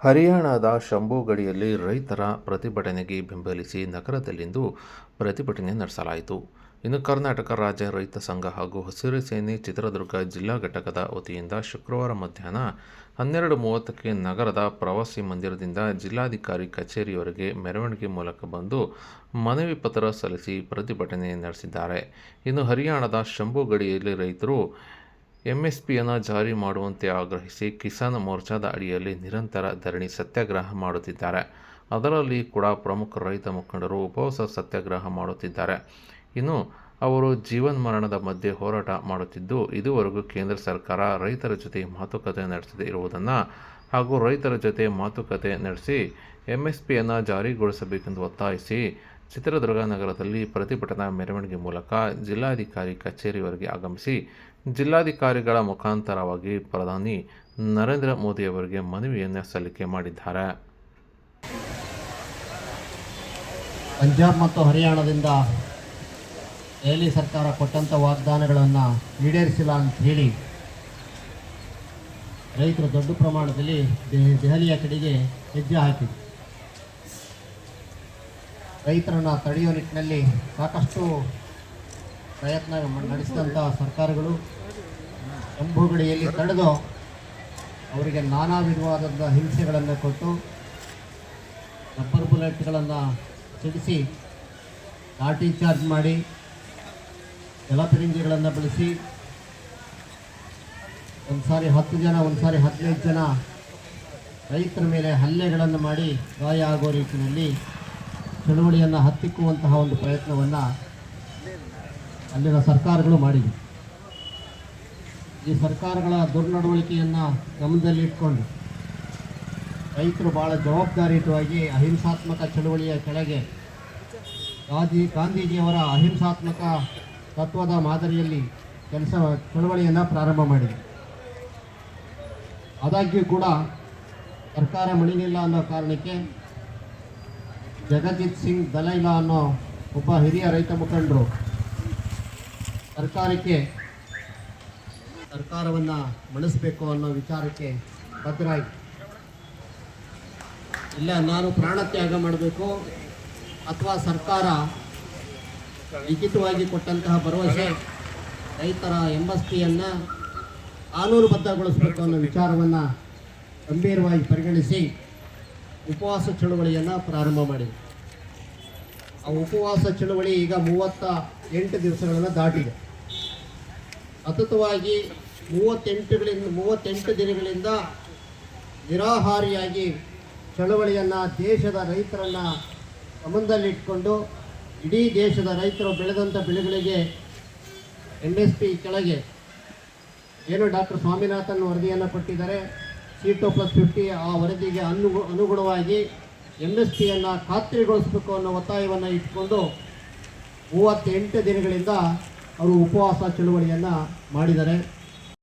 ಹರಿಯಾಣದ ಶಂಭು ಗಡಿಯಲ್ಲಿ ರೈತರ ಪ್ರತಿಭಟನೆಗೆ ಬೆಂಬಲಿಸಿ ನಗರದಲ್ಲಿಂದು ಪ್ರತಿಭಟನೆ ನಡೆಸಲಾಯಿತು. ಇನ್ನು ಕರ್ನಾಟಕ ರಾಜ್ಯ ರೈತ ಸಂಘ ಹಾಗೂ ಹಸಿರು ಸೇನೆ ಚಿತ್ರದುರ್ಗ ಜಿಲ್ಲಾ ಘಟಕದ ವತಿಯಿಂದ ಶುಕ್ರವಾರ ಮಧ್ಯಾಹ್ನ ಹನ್ನೆರಡು ಮೂವತ್ತಕ್ಕೆ ನಗರದ ಪ್ರವಾಸಿ ಮಂದಿರದಿಂದ ಜಿಲ್ಲಾಧಿಕಾರಿ ಕಚೇರಿಯವರೆಗೆ ಮೆರವಣಿಗೆ ಮೂಲಕ ಬಂದು ಮನವಿ ಪತ್ರ ಸಲ್ಲಿಸಿ ಪ್ರತಿಭಟನೆ ನಡೆಸಿದ್ದಾರೆ. ಇನ್ನು ಹರಿಯಾಣದ ಶಂಭು ಗಡಿಯಲ್ಲಿ ರೈತರು ಎಂಎಸ್ಪಿಯನ್ನು ಜಾರಿ ಮಾಡುವಂತೆ ಆಗ್ರಹಿಸಿ ಕಿಸಾನ್ ಮೋರ್ಚಾದ ಅಡಿಯಲ್ಲಿ ನಿರಂತರ ಧರಣಿ ಸತ್ಯಾಗ್ರಹ ಮಾಡುತ್ತಿದ್ದಾರೆ. ಅದರಲ್ಲಿ ಕೂಡ ಪ್ರಮುಖ ರೈತ ಮುಖಂಡರು ಉಪವಾಸ ಸತ್ಯಾಗ್ರಹ ಮಾಡುತ್ತಿದ್ದಾರೆ. ಇನ್ನು ಅವರು ಜೀವನ್ ಮರಣದ ಮಧ್ಯೆ ಹೋರಾಟ ಮಾಡುತ್ತಿದ್ದು, ಇದುವರೆಗೂ ಕೇಂದ್ರ ಸರ್ಕಾರ ರೈತರ ಜೊತೆ ಮಾತುಕತೆ ನಡೆಸದೇ ಇರುವುದನ್ನು ಹಾಗೂ ರೈತರ ಜೊತೆ ಮಾತುಕತೆ ನಡೆಸಿ ಎಂಎಸ್ಪಿಯನ್ನು ಜಾರಿಗೊಳಿಸಬೇಕೆಂದು ಒತ್ತಾಯಿಸಿ ಚಿತ್ರದುರ್ಗ ನಗರದಲ್ಲಿ ಪ್ರತಿಭಟನಾ ಮೆರವಣಿಗೆ ಮೂಲಕ ಜಿಲ್ಲಾಧಿಕಾರಿ ಕಚೇರಿವರೆಗೆ ಆಗಮಿಸಿ ಜಿಲ್ಲಾಧಿಕಾರಿಗಳ ಮುಖಾಂತರವಾಗಿ ಪ್ರಧಾನಿ ನರೇಂದ್ರ ಮೋದಿಯವರಿಗೆ ಮನವಿಯನ್ನು ಸಲ್ಲಿಕೆ ಮಾಡಿದ್ದಾರೆ. ಪಂಜಾಬ್ ಮತ್ತು ಹರಿಯಾಣದಿಂದ ದೆಹಲಿ ಸರ್ಕಾರ ಕೊಟ್ಟಂಥ ವಾಗ್ದಾನಗಳನ್ನು ಈಡೇರಿಸಿಲ್ಲ ಅಂತ ಹೇಳಿ ರೈತರು ದೊಡ್ಡ ಪ್ರಮಾಣದಲ್ಲಿ ದೆಹ- ದೆಹಲಿಯ ಕಡೆಗೆ ಹೆಜ್ಜೆ ಹಾಕಿದ್ರು. ರೈತರನ್ನು ತಡೆಯೋ ನಿಟ್ಟಿನಲ್ಲಿ ಸಾಕಷ್ಟು ಪ್ರಯತ್ನ ನಡೆಸಿದಂಥ ಸರ್ಕಾರಗಳು ಗಡಿಯಲ್ಲಿ ತಡೆದು ಅವರಿಗೆ ನಾನಾ ವಿಧವಾದಂಥ ಹಿಂಸೆಗಳನ್ನು ಕೊಟ್ಟು ರಬ್ಬರ್ ಬುಲೆಟ್ಗಳನ್ನು ಸಿಡಿಸಿ ಲಾಠಿ ಚಾರ್ಜ್ ಮಾಡಿ ಜಲಪಿರಿಂಜಿಗಳನ್ನು ಬಳಸಿ ಒಂದು ಸಾರಿ ಹತ್ತು ಜನ ಒಂದು ಸಾರಿ ಹದಿನೈದು ಜನ ರೈತರ ಮೇಲೆ ಹಲ್ಲೆಗಳನ್ನು ಮಾಡಿ ಗಾಯ ಆಗೋ ರೀತಿಯಲ್ಲಿ ಚಳುವಳಿಯನ್ನು ಹತ್ತಿಕ್ಕುವಂತಹ ಒಂದು ಪ್ರಯತ್ನವನ್ನು ಅಲ್ಲಿನ ಸರ್ಕಾರಗಳು ಮಾಡಿವೆ. ಈ ಸರ್ಕಾರಗಳ ದುರ್ನಡವಳಿಕೆಯನ್ನು ಗಮನದಲ್ಲಿಟ್ಕೊಂಡು ರೈತರು ಭಾಳ ಜವಾಬ್ದಾರಿಯುತವಾಗಿ ಅಹಿಂಸಾತ್ಮಕ ಚಳುವಳಿಯ ಕೆಳಗೆ ಗಾಂಧಿ, ಗಾಂಧೀಜಿಯವರ ಅಹಿಂಸಾತ್ಮಕ ತತ್ವದ ಮಾದರಿಯಲ್ಲಿ ಕೆಲಸ, ಚಳುವಳಿಯನ್ನು ಪ್ರಾರಂಭ ಮಾಡಿದೆ. ಆದಾಗ್ಯೂ ಕೂಡ ಸರ್ಕಾರ ಮಣಿಲಿಲ್ಲ ಅನ್ನೋ ಕಾರಣಕ್ಕೆ ಜಗಜಿತ್ ಸಿಂಗ್ ದಲೈಲಾ ಅನ್ನೋ ಒಬ್ಬ ಹಿರಿಯ ರೈತ ಮುಖಂಡರು ಸರ್ಕಾರಕ್ಕೆ ಸರ್ಕಾರವನ್ನು ಮಣಿಸಬೇಕು ಅನ್ನೋ ವಿಚಾರಕ್ಕೆ ಭದ್ರಾಯಿತು ಇಲ್ಲ, ನಾನು ಪ್ರಾಣತ್ಯಾಗ ಮಾಡಬೇಕು ಅಥವಾ ಸರ್ಕಾರ ಲಿಖಿತವಾಗಿ ಕೊಟ್ಟಂತಹ ಭರವಸೆ ರೈತರ ಎಂ ಎಸ್ ಪಿಯನ್ನು ಕಾನೂನುಬದ್ಧಗೊಳಿಸಬೇಕು ಅನ್ನೋ ವಿಚಾರವನ್ನು ಗಂಭೀರವಾಗಿ ಪರಿಗಣಿಸಿ ಉಪವಾಸ ಚಳುವಳಿಯನ್ನು ಪ್ರಾರಂಭ ಮಾಡಿದೆ. ಆ ಉಪವಾಸ ಚಳುವಳಿ ಈಗ ಮೂವತ್ತ ಎಂಟು ದಿವಸಗಳನ್ನು ದಾಟಿದೆ. ಸತತವಾಗಿ ಮೂವತ್ತೆಂಟುಗಳಿಂದ, ಮೂವತ್ತೆಂಟು ದಿನಗಳಿಂದ ನಿರಾಹಾರಿಯಾಗಿ ಚಳವಳಿಯನ್ನು ದೇಶದ ರೈತರನ್ನು ಗಮನದಲ್ಲಿಟ್ಕೊಂಡು ಇಡೀ ದೇಶದ ರೈತರು ಬೆಳೆದಂಥ ಬೆಳೆಗಳಿಗೆ ಎಂ ಎಸ್ ಪಿ ಕೆಳಗೆ ಏನು ಡಾಕ್ಟರ್ ಸ್ವಾಮಿನಾಥನ್ ವರದಿಯನ್ನು ಕೊಟ್ಟಿದ್ದಾರೆ. ಟು ಪ್ಲಸ್ ಫಿಫ್ಟಿ ಆ ವರದಿಗೆ ಅನು ಅನುಗುಣವಾಗಿ ಎಂ ಎಸ್ ಪಿಯನ್ನು ಖಾತ್ರಿಗೊಳಿಸಬೇಕು ಅನ್ನೋ ಒತ್ತಾಯವನ್ನು ಇಟ್ಕೊಂಡು ಮೂವತ್ತೆಂಟು ದಿನಗಳಿಂದ ಅವರು ಉಪವಾಸ ಚಳುವಳಿಯನ್ನು ಮಾಡಿದ್ದಾರೆ.